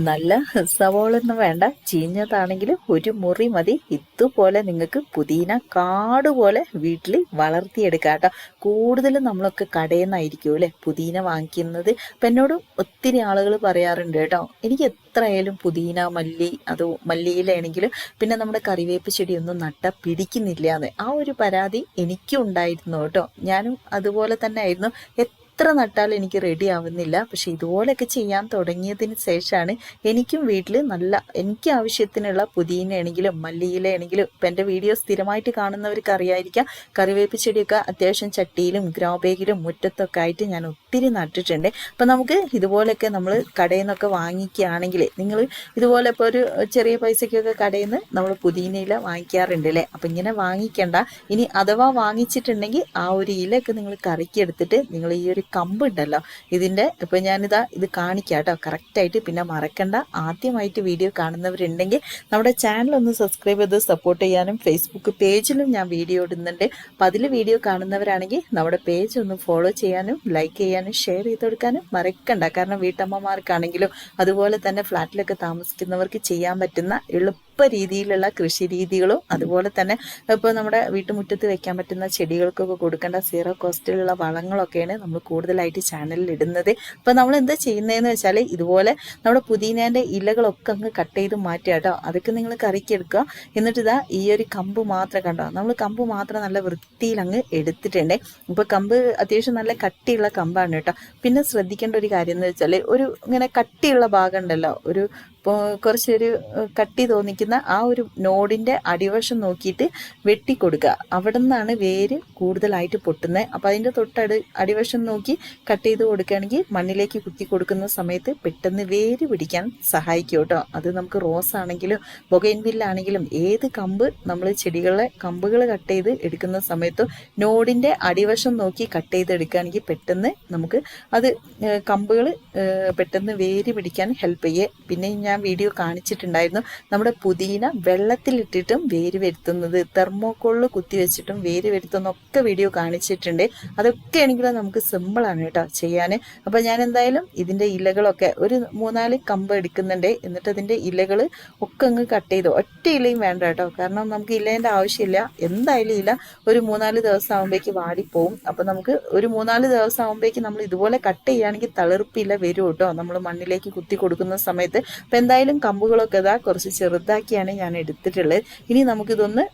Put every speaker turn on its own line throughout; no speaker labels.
നല്ല സവോളൊന്നും വേണ്ട. ചീഞ്ഞതാണെങ്കിൽ ഒരു മുറി മതി. ഇതുപോലെ നിങ്ങൾക്ക് പുതിന കാട് പോലെ വീട്ടിൽ വളർത്തിയെടുക്കാം കേട്ടോ. കൂടുതലും നമ്മളൊക്കെ കടയിൽ നിന്നായിരിക്കും അല്ലേ? പുതിന വാങ്ങിക്കുന്നത്. അപ്പം എന്നോട് ഒത്തിരി ആളുകൾ പറയാറുണ്ട് കേട്ടോ. എനിക്ക് എത്രയായാലും പുതിന മല്ലി അത് മല്ലിയിലാണെങ്കിലും പിന്നെ നമ്മുടെ കറിവേപ്പ് ചെടിയൊന്നും നട്ട പിടിക്കുന്നില്ല എന്ന്. ആ ഒരു പരാതി എനിക്കും ഉണ്ടായിരുന്നു കേട്ടോ. ഞാനും അതുപോലെ തന്നെ ആയിരുന്നു. എത്ര നട്ടാലും എനിക്ക് റെഡി ആവുന്നില്ല. പക്ഷെ ഇതുപോലെയൊക്കെ ചെയ്യാൻ തുടങ്ങിയതിന് ശേഷമാണ് എനിക്കും വീട്ടിൽ നല്ല എനിക്ക് ആവശ്യത്തിനുള്ള പുതിയനാണെങ്കിലും മല്ലിയിലാണെങ്കിലും ഇപ്പം എന്റെ വീഡിയോ സ്ഥിരമായിട്ട് കാണുന്നവർക്ക് അറിയായിരിക്കാം കറിവേപ്പ് ചെടിയൊക്കെ അത്യാവശ്യം ചട്ടിയിലും ഗ്രോ ബാഗിലും മുറ്റത്തൊക്കെ ആയിട്ട് ഞാൻ ഒത്തിരി നട്ടിട്ടുണ്ട്. അപ്പം നമുക്ക് ഇതുപോലെയൊക്കെ നമ്മൾ കടയിൽ നിന്നൊക്കെ വാങ്ങിക്കുകയാണെങ്കിൽ നിങ്ങൾ ഇതുപോലെ ഇപ്പോൾ ഒരു ചെറിയ പൈസയ്ക്കൊക്കെ കടയിൽ നിന്ന് നമ്മൾ പുതിയനയില വാങ്ങിക്കാറുണ്ട് അല്ലേ? അപ്പം ഇങ്ങനെ വാങ്ങിക്കേണ്ട. ഇനി അഥവാ വാങ്ങിച്ചിട്ടുണ്ടെങ്കിൽ ആ ഒരു ഇലയൊക്കെ നിങ്ങൾ കറിക്കെടുത്തിട്ട് നിങ്ങൾ ഈ ഒരു കമ്പ് ഉണ്ടല്ലോ ഇതിന്റെ ഇപ്പം ഞാനിതാ ഇത് കാണിക്കാം കേട്ടോ കറക്റ്റായിട്ട് പിന്നെ മറക്കണ്ട. ആദ്യമായിട്ട് വീഡിയോ കാണുന്നവരുണ്ടെങ്കിൽ നമ്മുടെ ചാനൽ ഒന്ന് സബ്സ്ക്രൈബ് ചെയ്ത് സപ്പോർട്ട് ചെയ്യാനും ഫേസ്ബുക്ക് പേജിലും ഞാൻ വീഡിയോ ഇടുന്നുണ്ട്. അപ്പം അതിൽ വീഡിയോ കാണുന്നവരാണെങ്കിൽ നമ്മുടെ പേജ് ഒന്ന് ഫോളോ ചെയ്യാനും ലൈക്ക് ചെയ്യാനും ഷെയർ ചെയ്ത് കൊടുക്കാനും മറക്കണ്ട. കാരണം വീട്ടമ്മമാർക്കാണെങ്കിലും അതുപോലെ തന്നെ ഫ്ലാറ്റിലൊക്കെ താമസിക്കുന്നവർക്ക് ചെയ്യാൻ പറ്റുന്ന എളുപ്പ രീതിയിലുള്ള കൃഷി രീതികളും അതുപോലെ തന്നെ ഇപ്പോൾ നമ്മുടെ വീട്ടുമുറ്റത്ത് വെക്കാൻ പറ്റുന്ന ചെടികൾക്കൊക്കെ കൊടുക്കേണ്ട സീറോ കോസ്റ്റിലുള്ള വളങ്ങളൊക്കെയാണ് നമ്മൾ കൂടുതലായിട്ട് ചാനലിൽ ഇടുന്നത്. അപ്പോൾ നമ്മൾ എന്താ ചെയ്യുന്നതെന്ന് വെച്ചാൽ ഇതുപോലെ നമ്മുടെ പുതിനേന്റെ ഇലകളൊക്കെ അങ്ങ് കട്ട് ചെയ്ത് മാറ്റുക കേട്ടോ. അതൊക്കെ നിങ്ങൾ കറിക്കെടുക്കുക എന്നിട്ട് ഇതാ ഈ ഒരു കമ്പ് മാത്രം കണ്ടോ? നമ്മൾ കമ്പ് മാത്രം നല്ല വൃത്തിയിൽ അങ്ങ് എടുത്തിട്ടുണ്ട്. ഇപ്പോൾ കമ്പ് അത്യാവശ്യം നല്ല കട്ടിയുള്ള കമ്പാണ് കേട്ടോ. പിന്നെ ശ്രദ്ധിക്കേണ്ട ഒരു കാര്യം എന്ന് വെച്ചാൽ ഒരു ഇങ്ങനെ കട്ടിയുള്ള ഭാഗം ഉണ്ടല്ലോ. ഒരു കുറച്ചൊരു കട്ടി തോന്നിക്കുന്ന ആ ഒരു നോഡിന്റെ അടിവശം നോക്കിയിട്ട് വെട്ടിക്കൊടുക്കുക. അവിടെ നിന്നാണ് വേര് കൂടുതലായിട്ട് പൊട്ടുന്നത്. അപ്പം അതിന്റെ തൊട്ടടി അടിവശം നോക്കി കട്ട് ചെയ്ത് കൊടുക്കുകയാണെങ്കിൽ മണ്ണിലേക്ക് കുത്തി കൊടുക്കുന്ന സമയത്ത് പെട്ടെന്ന് വേര് പിടിക്കാൻ സഹായിക്കും കേട്ടോ. അത് നമുക്ക് റോസ് ആണെങ്കിലും ബൊഗൈൻവില്ലാണെങ്കിലും ഏത് കമ്പ് നമ്മൾ ചെടികളെ കമ്പുകൾ കട്ട് ചെയ്ത് എടുക്കുന്ന സമയത്തും നോഡിന്റെ അടിവശം നോക്കി കട്ട് ചെയ്ത് എടുക്കുകയാണെങ്കിൽ പെട്ടെന്ന് നമുക്ക് അത് കമ്പുകൾ പെട്ടെന്ന് വേര് പിടിക്കാൻ ഹെൽപ്പ് ചെയ്യേ. പിന്നെ ഞാൻ വീഡിയോ കാണിച്ചിട്ടുണ്ടായിരുന്നു. നമ്മുടെ പുതിന വെള്ളത്തിലിട്ടിട്ടും വേര് വരുത്തുന്നത് തെർമോക്കോളിൽ കുത്തി വെച്ചിട്ടും വേര് വരുത്തുന്നൊക്കെ വീഡിയോ കാണിച്ചിട്ടുണ്ട്. അതൊക്കെ ആണെങ്കിൽ നമുക്ക് സിമ്പിളാണ് കേട്ടോ ചെയ്യാൻ അപ്പോൾ ഞാൻ എന്തായാലും ഇതിന്റെ ഇലകളൊക്കെ ഒരു മൂന്നാൽ കമ്പ് എടുക്കുന്നുണ്ട്. എന്നിട്ട് അതിന്റെ ഇലകൾ ഒക്കെ അങ്ങ് കട്ട് ചെയ്തു ഒറ്റ ഇലയും വേണ്ട കേട്ടോ. കാരണം നമുക്ക് ഇലേന്റെ ആവശ്യമില്ല. എന്തായാലും ഇല ഒരു മൂന്നാൽ ദിവസം ആകുമ്പോഴേക്ക് വാടിപ്പോവും. അപ്പോൾ നമുക്ക് ഒരു മൂന്നാൽ ദിവസം ആകുമ്പോഴേക്ക് നമ്മൾ ഇതുപോലെ കട്ട് ചെയ്യുകയാണെങ്കിൽ തളിർപ്പില്ല വരും കേട്ടോ. നമ്മൾ മണ്ണിലേക്ക് കുത്തി കൊടുക്കുന്ന സമയത്ത്. എന്തായാലും കമ്പുകളൊക്കെ ഇതാ കുറച്ച് ചെറുതാക്കിയാണ് ഞാൻ എടുത്തിട്ടുള്ളത്. ഇനി നമുക്കിതൊന്ന്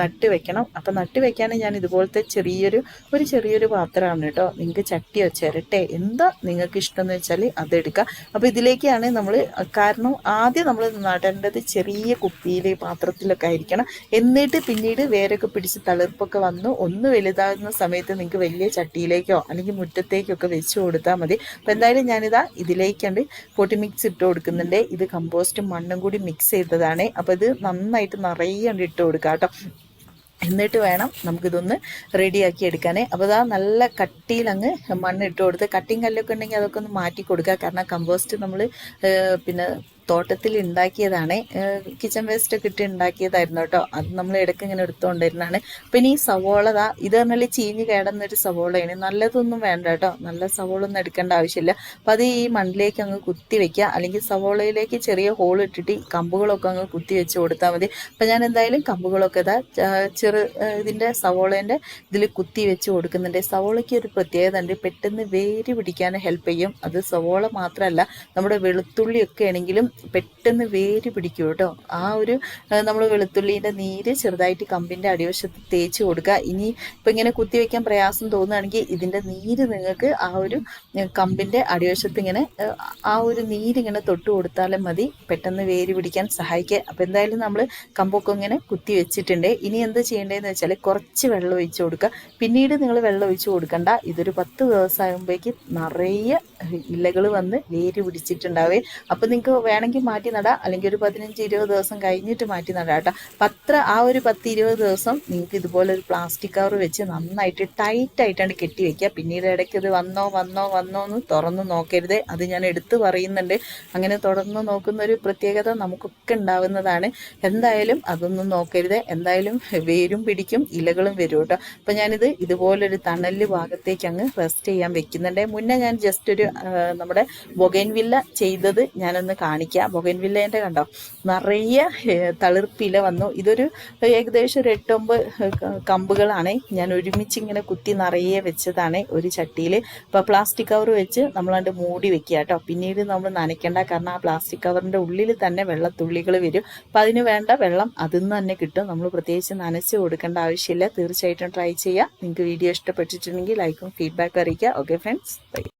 നട്ട് വെക്കണം. അപ്പം നട്ട് വെക്കാൻ ഞാൻ ഇതുപോലത്തെ ചെറിയൊരു ഒരു ചെറിയൊരു പാത്രമാണ് കേട്ടോ. നിങ്ങൾക്ക് ചട്ടിയോ ചിരട്ടെ എന്താ നിങ്ങൾക്ക് ഇഷ്ടം എന്ന് വെച്ചാൽ അതെടുക്കുക അപ്പോൾ ഇതിലേക്കാണ് നമ്മൾ കാരണം ആദ്യം നമ്മൾ നടേണ്ടത് ചെറിയ കുപ്പിയിൽ പാത്രത്തിലൊക്കെ ആയിരിക്കണം. എന്നിട്ട് പിന്നീട് വേരൊക്കെ പിടിച്ച് തളിർപ്പൊക്കെ വന്നു ഒന്ന് വലുതാകുന്ന സമയത്ത് നിങ്ങൾക്ക് വലിയ ചട്ടിയിലേക്കോ അല്ലെങ്കിൽ മുറ്റത്തേക്കോ വെച്ച് കൊടുത്താൽ മതി. അപ്പോൾ എന്തായാലും ഞാനിതാ ഇതിലേക്കുണ്ട് പൊട്ടി മിക്സ് ഇട്ട് കൊടുക്കുന്നുണ്ട്. ഇത് കമ്പോസ്റ്റും മണ്ണും കൂടി മിക്സ് ചെയ്തതാണ്. അപ്പോൾ ഇത് നന്നായിട്ട് നിറയെ ഇട്ട് കൊടുക്കുക കേട്ടോ. എന്നിട്ട് വേണം നമുക്കിതൊന്ന് റെഡിയാക്കി എടുക്കാനേ. അപ്പോൾ അതാ നല്ല കട്ടിയിൽ അങ്ങ് മണ്ണിട്ട് കൊടുത്ത് കട്ടിങ് കല്ലൊക്കെ ഉണ്ടെങ്കിൽ അതൊക്കെ ഒന്ന് മാറ്റി കൊടുക്കുക കാരണം കമ്പോസ്റ്റ് നമ്മൾ പിന്നെ തോട്ടത്തിൽ ഉണ്ടാക്കിയതാണ്. കിച്ചൺ വേസ്റ്റ് ഒക്കെ ഇട്ട് ഉണ്ടാക്കിയതായിരുന്നു കേട്ടോ. അത് നമ്മൾ ഇടയ്ക്ക് ഇങ്ങനെ എടുത്തുകൊണ്ടിരുന്നതാണ്. പിന്നെ ഈ സവോള ദാ ഇത് പറഞ്ഞാൽ ചീഞ്ഞ് കേടുന്നൊരു സവോളയാണ്. നല്ലതൊന്നും വേണ്ട കേട്ടോ. നല്ല സവോള ഒന്നും എടുക്കേണ്ട ആവശ്യമില്ല. അപ്പം അത് ഈ മണ്ണിലേക്ക് അങ്ങ് കുത്തി വെക്കുക. അല്ലെങ്കിൽ സവോളയിലേക്ക് ചെറിയ ഹോൾ ഇട്ടിട്ട് കമ്പുകളൊക്കെ അങ്ങ് കുത്തി വെച്ച് കൊടുത്താൽ മതി. അപ്പം ഞാൻ എന്തായാലും കമ്പുകളൊക്കെ ഇതാ ചെറു ഇതിന്റെ സവോളേന്റെ ഇതിൽ കുത്തി വെച്ച് കൊടുക്കുന്നുണ്ട്. സവോളയ്ക്ക് ഒരു പ്രത്യേകത ഉണ്ട്. പെട്ടെന്ന് വേര് പിടിക്കാൻ ഹെൽപ്പ് ചെയ്യും. അത് സവോള മാത്രമല്ല നമ്മുടെ വെളുത്തുള്ളിയൊക്കെ ആണെങ്കിലും പെട്ടെന്ന് വേര് പിടിക്കും കേട്ടോ. ആ ഒരു നമ്മൾ വെളുത്തുള്ളീന്റെ നീര് ചെറുതായിട്ട് കമ്പിന്റെ അടിവശത്ത് തേച്ച് കൊടുക്കുക. ഇനി ഇപ്പം ഇങ്ങനെ കുത്തി വെക്കാൻ പ്രയാസം തോന്നുകയാണെങ്കിൽ ഇതിന്റെ നീര് നിങ്ങൾക്ക് ആ ഒരു കമ്പിന്റെ അടിവശത്ത് ഇങ്ങനെ ആ ഒരു നീര് ഇങ്ങനെ തൊട്ട് കൊടുത്താലും മതി. പെട്ടെന്ന് വേര് പിടിക്കാൻ സഹായിക്കുക. അപ്പോൾ എന്തായാലും നമ്മൾ കമ്പൊക്കെ ഇങ്ങനെ കുത്തി വെച്ചിട്ടുണ്ട്. ഇനി എന്ത് ചെയ്യേണ്ടതെന്ന് വെച്ചാൽ കുറച്ച് വെള്ളം ഒഴിച്ച് കൊടുക്കുക. പിന്നീട് നിങ്ങൾ വെള്ളം ഒഴിച്ച് കൊടുക്കണ്ട. ഇതൊരു പത്ത് ദിവസം ആകുമ്പോഴേക്ക് നിറയെ ഇലകൾ വന്ന് വേര് പിടിച്ചിട്ടുണ്ടാവേ. അപ്പോൾ നിങ്ങൾക്ക് വേണമെങ്കിൽ മാറ്റി നടാം. അല്ലെങ്കിൽ ഒരു പതിനഞ്ച് ഇരുപത് ദിവസം കഴിഞ്ഞിട്ട് മാറ്റി നടാം കേട്ടോ. പത്ര ആ ഒരു പത്ത് ഇരുപത് ദിവസം നിങ്ങൾക്ക് ഇതുപോലെ ഒരു പ്ലാസ്റ്റിക് കവർ വെച്ച് നന്നായിട്ട് ടൈറ്റ് ആയിട്ടാണ് കെട്ടി വെക്കുക. പിന്നീട് ഇടയ്ക്ക് ഇത് വന്നോ വന്നോ വന്നോ എന്ന് തുറന്ന് നോക്കരുത്. അത് ഞാൻ എടുത്തു പറയുന്നുണ്ട്. അങ്ങനെ തുറന്ന് നോക്കുന്ന ഒരു പ്രത്യേകത നമുക്കൊക്കെ ഉണ്ടാവുന്നതാണ്. എന്തായാലും അതൊന്നും നോക്കരുത്. എന്തായാലും വേരും പിടിക്കും ഇലകളും വരും കേട്ടോ. അപ്പം ഞാനിത് ഇതുപോലൊരു തണൽ ഭാഗത്തേക്ക് അങ്ങ് റെസ്റ്റ് ചെയ്യാൻ വെക്കുന്നുണ്ട്. മുന്നേ ഞാൻ ജസ്റ്റ് ഒരു നമ്മുടെ ബൊഗൈൻവില്ല ചെയ്തത് ഞാനൊന്ന് കാണിക്കാം. വെക്കുക ബൊഗൻവില്ലേന്റെ കണ്ടോ? നിറയെ തളിർപ്പില വന്നു. ഇതൊരു ഏകദേശം ഒരു എട്ടൊമ്പത് ക- കമ്പുകളാണ്. ഞാൻ ഒരുമിച്ച് ഇങ്ങനെ കുത്തി നിറയെ വെച്ചതാണ് ഒരു ചട്ടിയിൽ ഇപ്പോൾ പ്ലാസ്റ്റിക് കവർ വെച്ച് നമ്മളണ്ട് മൂടി വെക്കുക കേട്ടോ. പിന്നീട് നമ്മൾ നനയ്ക്കേണ്ട. കാരണം ആ പ്ലാസ്റ്റിക് കവറിന്റെ ഉള്ളിൽ തന്നെ വെള്ളത്തുള്ളികൾ വരും. അപ്പം അതിന് വേണ്ട വെള്ളം അതിൽ നിന്ന് തന്നെ കിട്ടും. നമ്മൾ പ്രത്യേകിച്ച് നനച്ച് കൊടുക്കേണ്ട ആവശ്യമില്ല. തീർച്ചയായിട്ടും ട്രൈ ചെയ്യുക നിങ്ങൾക്ക് വീഡിയോ ഇഷ്ടപ്പെട്ടിട്ടുണ്ടെങ്കിൽ ലൈക്കും ഫീഡ്ബാക്കും അറിയിക്കുക. Okay friends. ബൈ.